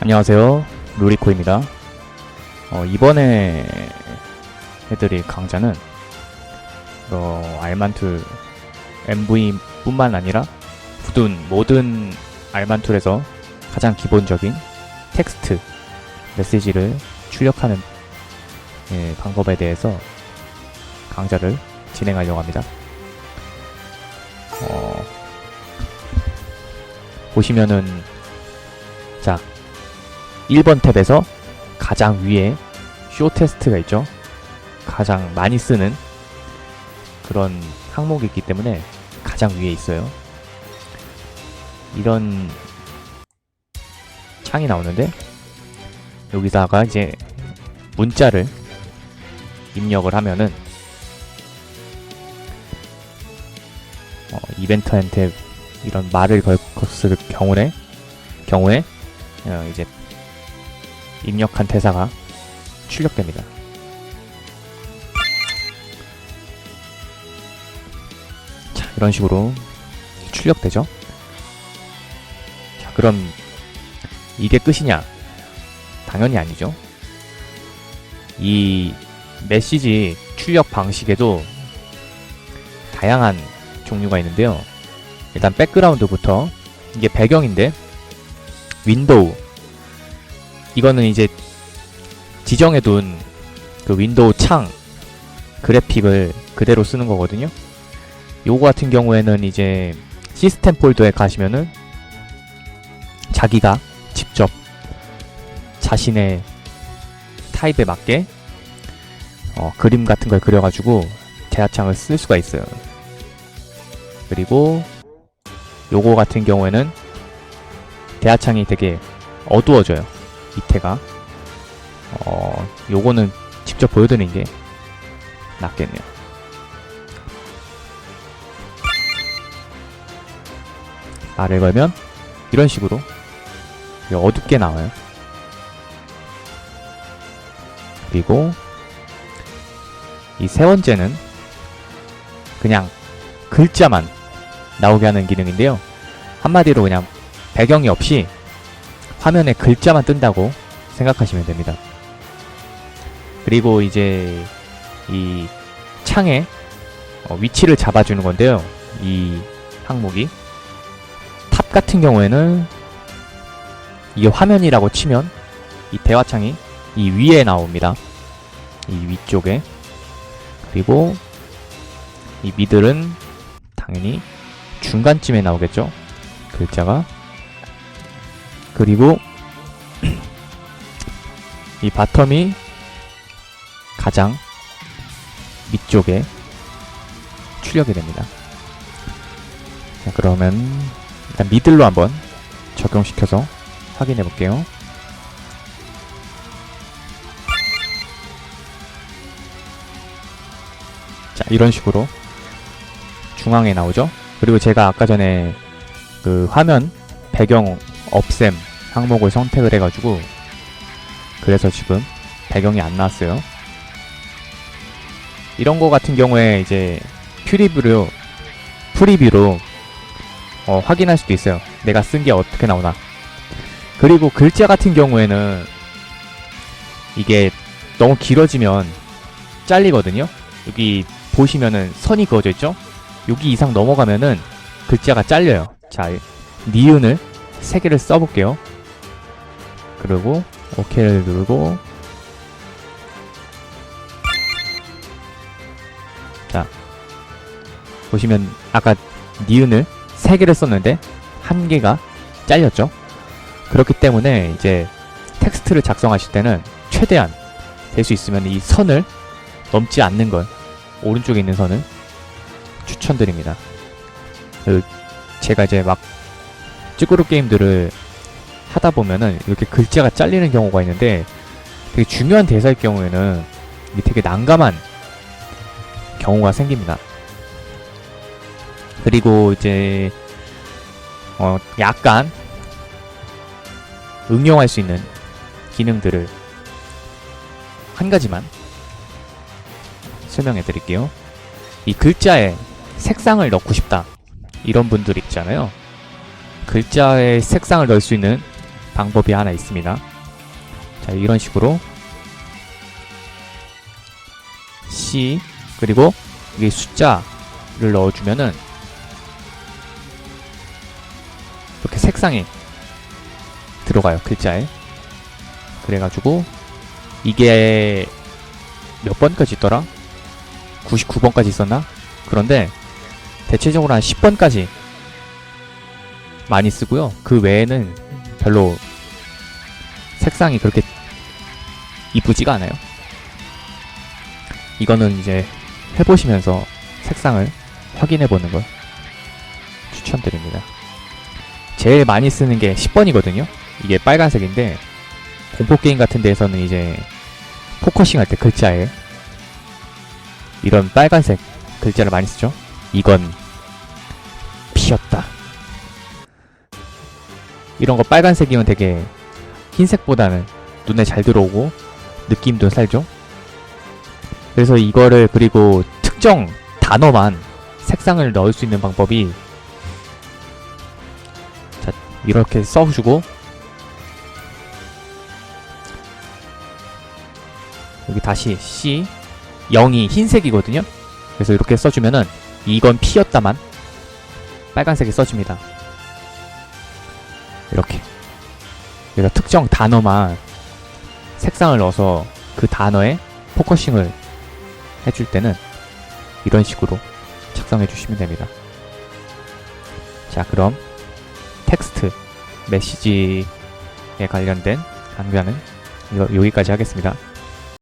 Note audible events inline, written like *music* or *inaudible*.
안녕하세요. 루리코입니다. 어, 이번에 해드릴 강좌는 어, 알만툴 MV 뿐만 아니라 모든, 모든 알만툴에서 가장 기본적인 텍스트, 메시지를 출력하는 예, 방법에 대해서 강좌를 진행하려고 합니다. 어, 보시면은 자 1번 탭에서 가장 위에 쇼 테스트가 있죠. 가장 많이 쓰는 그런 항목이 있기 때문에 가장 위에 있어요. 이런 창이 나오는데 여기다가 이제 문자를 입력을 하면은 어, 이벤트한테 이런 말을 걸었을 경우에 경우에 어, 이제 입력한 대사가 출력됩니다. 자, 이런 식으로 출력되죠. 자, 그럼 이게 끝이냐? 당연히 아니죠. 이 메시지 출력 방식에도 다양한 종류가 있는데요. 일단 백그라운드부터 이게 배경인데 윈도우 이거는 이제 지정해둔 그 윈도우 창 그래픽을 그대로 쓰는 거거든요. 요거 같은 경우에는 이제 시스템 폴더에 가시면은 자기가 직접 자신의 타입에 맞게 어, 그림 같은 걸 그려가지고 대화창을 쓸 수가 있어요. 그리고 요거 같은 경우에는 대화창이 되게 어두워져요. 밑에가. 어, 요거는 직접 보여드리는 게 낫겠네요. 말을 걸면 이런 식으로 어둡게 나와요. 그리고 이 세 번째는 그냥 글자만 나오게 하는 기능인데요. 한마디로 그냥 배경이 없이 화면에 글자만 뜬다고 생각하시면 됩니다. 그리고 이제 이 창에 어, 위치를 잡아주는 건데요. 이 항목이 탑 같은 경우에는 이게 화면이라고 치면 이 대화창이 이 위에 나옵니다. 이 위쪽에 그리고 이 미들은 당연히 중간쯤에 나오겠죠. 글자가 그리고 *clears throat* 이 바텀이 가장 밑쪽에 출력이 됩니다. 자, 그러면 일단 미들로 한번 적용시켜서 확인해 볼게요. 자, 이런 식으로 중앙에 나오죠. 그리고 제가 아까 전에 그 화면 배경 없앰 항목을 선택을 해가지고 그래서 지금 배경이 안 나왔어요. 이런 거 같은 경우에 이제 프리뷰로 프리뷰로 어, 확인할 수도 있어요. 내가 쓴 게 어떻게 나오나. 그리고 글자 같은 경우에는 이게 너무 길어지면 잘리거든요. 여기 보시면은 선이 그어져 있죠? 여기 이상 넘어가면은 글자가 잘려요. 자, 니은을 세 개를 써볼게요. 그리고 OK를 누르고 자 보시면 아까 니은을 세 개를 썼는데 한 개가 잘렸죠. 그렇기 때문에 이제 텍스트를 작성하실 때는 최대한 될 수 있으면 이 선을 넘지 않는 걸 오른쪽에 있는 선을 추천드립니다. 그 제가 이제 막 찌그루 게임들을 하다 보면은 이렇게 글자가 잘리는 경우가 있는데 되게 중요한 대사일 경우에는 이게 되게 난감한 경우가 생깁니다. 그리고 이제 어 약간 응용할 수 있는 기능들을 한 가지만 설명해 드릴게요. 이 글자에 색상을 넣고 싶다. 이런 분들 있잖아요. 글자에 색상을 넣을 수 있는 방법이 하나 있습니다. 자, 이런 식으로 C 그리고 이게 숫자를 넣어주면은 이렇게 색상이 들어가요 글자에 그래가지고 이게 몇 번까지 있더라? 99번까지 있었나? 그런데 대체적으로 한 10번까지 많이 쓰고요. 그 외에는 별로 색상이 그렇게 이쁘지가 않아요. 이거는 이제 해보시면서 색상을 확인해보는 걸 추천드립니다. 제일 많이 쓰는 게 10번이거든요. 이게 빨간색인데 공포게임 같은 데에서는 이제 포커싱 할 때 글자에 이런 빨간색 글자를 많이 쓰죠. 이건 피었다. 이런 거 빨간색이면 되게 흰색보다는 눈에 잘 들어오고 느낌도 살죠. 그래서 이거를 그리고 특정 단어만 색상을 넣을 수 있는 방법이 자 이렇게 써주고 여기 다시 C 0이 흰색이거든요. 그래서 이렇게 써주면은 이건 피었다만 빨간색이 써집니다. 이렇게 그래서 특정 단어만 색상을 넣어서 그 단어에 포커싱을 해줄 때는 이런 식으로 작성해 주시면 됩니다. 자, 그럼 텍스트 메시지에 관련된 강좌는 여- 여기까지 하겠습니다.